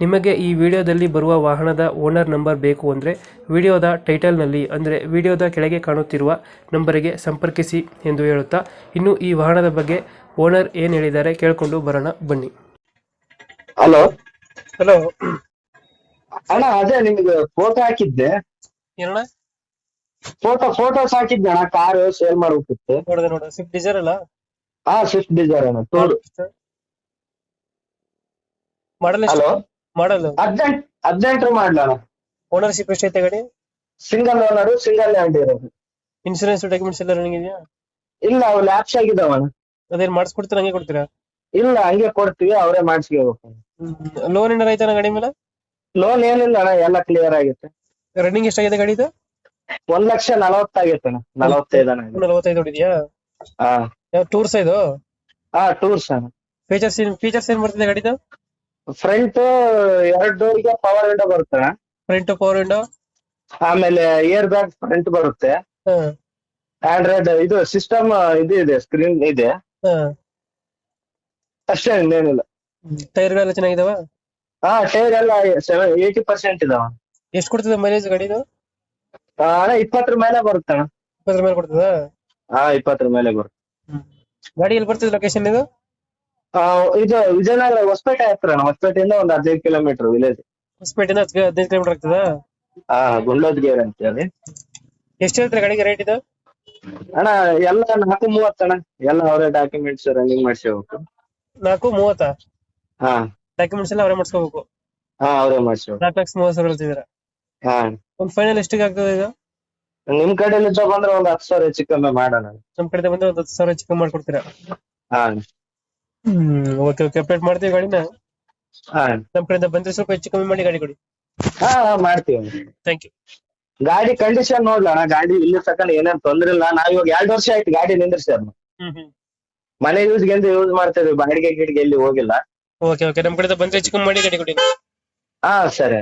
ನಿಮಗೆ ಈ ವಿಡಿಯೋದಲ್ಲಿ ಬರುವ ವಾಹನದ ಓನರ್ ನಂಬರ್ ಬೇಕು ಅಂದರೆ ವಿಡಿಯೋದ ಟೈಟಲ್ನಲ್ಲಿ ಅಂದರೆ ವಿಡಿಯೋದ ಕೆಳಗೆ ಕಾಣುತ್ತಿರುವ ನಂಬರಿಗೆ ಸಂಪರ್ಕಿಸಿ ಎಂದು ಹೇಳುತ್ತಾ ಇನ್ನು ಈ ವಾಹನದ ಬಗ್ಗೆ ಓನರ್ ಏನು ಹೇಳಿದ್ದಾರೆ ಕೇಳಿಕೊಂಡು ಬರೋಣ ಬನ್ನಿ. ಹಲೋ. ಹಲೋ. ಅಣ್ಣ ಅದೇ ನಿಮಗೆ ಫೋಟೋ ಹಾಕಿದ್ದೆ. ಏನಣ್ಣ? ಫೋಟೋ ಫೋಟೋಸ್ ಹಾಕಿದ್ದೆ ಅಣ್ಣ ಕಾರ್ ಸೇಲ್ ಮಾಡ್ಬೇಕಿತ್ತು. ನೋಡಿದೆ ನೋಡ ಸ್ವಿಫ್ಟ್ ಡಿಸೈರ್ ಅಲ್ಲ? ಹಾ ಸ್ವಿಫ್ಟ್ ಡಿಸೈರ್ ಅಣ್ಣ ಮಾಡಲ್ ಹಲೋ. ಮಾಡಲ್ ಹದಿನೆಂಟು ಹದಿನೆಂಟು ಮಾಡ್ಲಣ್ಣ. ಓನರ್ಶಿಪ್ ಎಷ್ಟೈತೆ ಗಾಡಿ? ಸಿಂಗಲ್ ಓನರ್ ಸಿಂಗಲ್ ಲ್ಯಾಂಡ್ ಇರೋದು. ಇನ್ಶೂರೆನ್ಸ್ ಡಾಕ್ಯುಮೆಂಟ್ಸ್ ಎಲ್ಲ ರನ್ನಿಂಗ್ ಇದೆಯಾ? ಇಲ್ಲ ಅವು ಲ್ಯಾಪ್ಸ್ ಆಗಿದಾವಣ್ಣ. ಅದೇನು ಮಾಡಿಸ್ಕೊಡ್ತೀರಾ ಹಂಗೆ ಕೊಡ್ತೀರಾ? ಇಲ್ಲ ಹಂಗೆ ಕೊಡ್ತೀವಿ ಅವರೇ ಮಾಡಿಸ್ಕೋಬೇಕು. ಲೋನ್ ಏನಾರ ಐತನ ಗಾಡಿ ಮೇಲೆ? ಲೋನ್ ಏನಿಲ್ಲ ಅಣ್ಣ ಎಲ್ಲ ಕ್ಲಿಯರ್ ಆಗಿತ್ತು ರನ್ನಿಂಗ್ ಎಷ್ಟಾಗಿದೆ ಗಾಡಿದು? ಒಂದ್ ಲಕ್ಷ ನಲವತ್ತಾಗೈತೆ ಅಣ್ಣ ನಲವತ್ತೈದು ಅಣ್ಣ ನಲವತ್ತೈದು ಹೊಡಿದ್ಯಾ? ಹಾ. ಯಾವ ಟೂರ್ಸ್ ಇದು? ಹಾ ಟೂರ್ಸ್ ಅಣ್ಣ. ಫೀಚರ್ಸ್ ಫೀಚರ್ಸ್ ಏನ್ ಬರ್ತಿದೆ ಗಾಡಿದು? ಫ್ರಂಟ್ ಎರಡ್ ಡೋರ್ಗೆ ಪವರ್ ವಿಂಡೋ ಬರುತ್ತೆ. ಫ್ರಂಟ್ ಪವರ್ ವಿಂಡೋ ಆಮೇಲೆ ಏರ್ ಬ್ಯಾಗ್ ಫ್ರಂಟ್ ಬರುತ್ತೆ. ಆಂಡ್ರಾಯ್ಡ್ ಇದು ಸಿಸ್ಟಮ್ ಇದು ಇದೆ ಸ್ಕ್ರೀನ್ ಇದೆ. ಅಷ್ಟೇ ಇನ್ನೇನಿಲ್ಲ. ಟೈರ್ಗಳೆಲ್ಲ ಚೆನ್ನಾಗಿದಾವ? ಹಾ ಟೈರ್ ಎಲ್ಲ ಸೆವೆನ್ ಏಯ್ಟಿ ಪರ್ಸೆಂಟ್ ಇದಾವ. ಎಷ್ಟು ಕೊಡ್ತದೆ ಮೈಲೇಜ್ ಗಾಡಿದು? ಅಣ್ಣ ಇಪ್ಪತ್ತರ ಮೇಲೆ ಬರುತ್ತೆ ಅಣ್ಣ ಇಪ್ಪತ್ತರ ಮೇಲೆ ಕೊಡ್ತದ? ಹಾ ಇಪ್ಪತ್ತರ ಮೇಲೆ ಬರುತ್ತೆ. ಗಾಡಿ ಎಲ್ಲಿ ಬರ್ತದೆ ಲೊಕೇಶನ್ ಇದು? ಇದು ವಿಜಯನಗರ ಹೊಸಪೇಟೆ ಹತ್ರ ಹೊಸಪೇಟೆಯಿಂದ ಒಂದ್ ಹದಿನೈದು ಕಿಲೋಮೀಟರ್ ವಿಲೇಜ್ ಹೊಸಪೇಟೆಯಿಂದ ಹದಿನೈದು ಕಿಲೋಮೀಟರ್ ಆಗ್ತದ? ಹಾ ಗುಂಡ್ಲೋದ್ಗೇರ್ ಅಂತ ಹೇಳಿ ಎಷ್ಟು ಹೇಳ್ತಾರೆ ಗಾಡಿಗೆ ರೇಟ್ ಇದು? ಅಣ್ಣ ಎಲ್ಲ ನಾಲ್ಕು ಮೂವತ್ತು ಅಣ್ಣ. ಎಲ್ಲ ಅವರೇ ಡಾಕ್ಯುಮೆಂಟ್ಸ್ ರನ್ನಿಂಗ್ ಮಾಡಿಸ್ಕೋಬೇಕು. ನಾಲ್ಕು ಮೂವತ್ತ? ಹಾ. ಡಾಕ್ಯುಮೆಂಟ್ಸ್ ಎಲ್ಲ ಅವರೇ ಮಾಡಿಸ್ಕೋಬೇಕು. ಹಾ ಅವರೇ ಮಾಡಿಸ್ಕೋಬೇಕು. ನಾಲ್ಕು ಲಕ್ಷ ಮೂವತ್ತು ಸಾವಿರ ಹೇಳ್ತಿದ್ದೀರಾ? ಹಾ. ಒಂದು ಫೈನಲ್ ಎಷ್ಟಿಗೆ ಆಗ್ತದೆ ಇದು? ನಿಮ್ ಕಡೆಯಿಂದ ಬಂದ್ರೆ ಒಂದ್ ಹತ್ತು ಸಾವಿರ ಹೆಚ್ಚು ಕಮ್ಮಿ ಮಾಡೋಣ. ನಮ್ಮ ಕಡೆ ಬಂದ್ರೆ ಒಂದು ಹತ್ತು ಸಾವಿರ ಚಿಕನ್ ಮಾಡ್ಕೊಡ್ತೀರಾ? ಹಾ. ಹ್ಮ್ ಓಕೆ ಓಕೆ ಅಪ್ಡೇಟ್ ಮಾಡ್ತೀವಿ ಗಾಡಿನ? ಹಾ. ನಮ್ಮ ಕಡೆಯಿಂದ ಬಂದ್ರೆ ಸ್ವಲ್ಪ ಹೆಚ್ಚು ಕಮ್ಮಿ ಮಾಡಿ ಗಾಡಿ ಕೊಡಿ. ಹಾ ಹಾ, ಮಾಡ್ತೀವಿ. ಥ್ಯಾಂಕ್ ಯು ಗಾಡಿ ಕಂಡೀಷನ್ ನೋಡ್ಲಣ ಗಾಡಿ ಇಲ್ಲಿ ತಕೊಂಡ್ ಏನೇನ್ ತೊಂದ್ರೆ ಇಲ್ಲ. ನಾವ್ ಇವಾಗ ಎರಡ್ ವರ್ಷ ಆಯ್ತು ಗಾಡಿ ನಿಂದ್ರಿಸ್ಯಾರ ಹ್ಮ್ ಹ್ಮ್. ಮನೆ ಯೂಸ್ ಅಂತ ಯೂಸ್ ಮಾಡ್ತೇವೆ ಬಾಡಿಗೆ ಗಿಡಿಗೆ ಎಲ್ಲಿ ಹೋಗಿಲ್ಲ. ಓಕೆ ಓಕೆ ನಮ್ ಕಡೆಯಿಂದ ಬಂದ್ರೆ ಹೆಚ್ಚು ಕಮ್ಮಿ ಮಾಡಿ ಗಾಡಿ ಕೊಡಿ. ಹಾ ಸರಿ.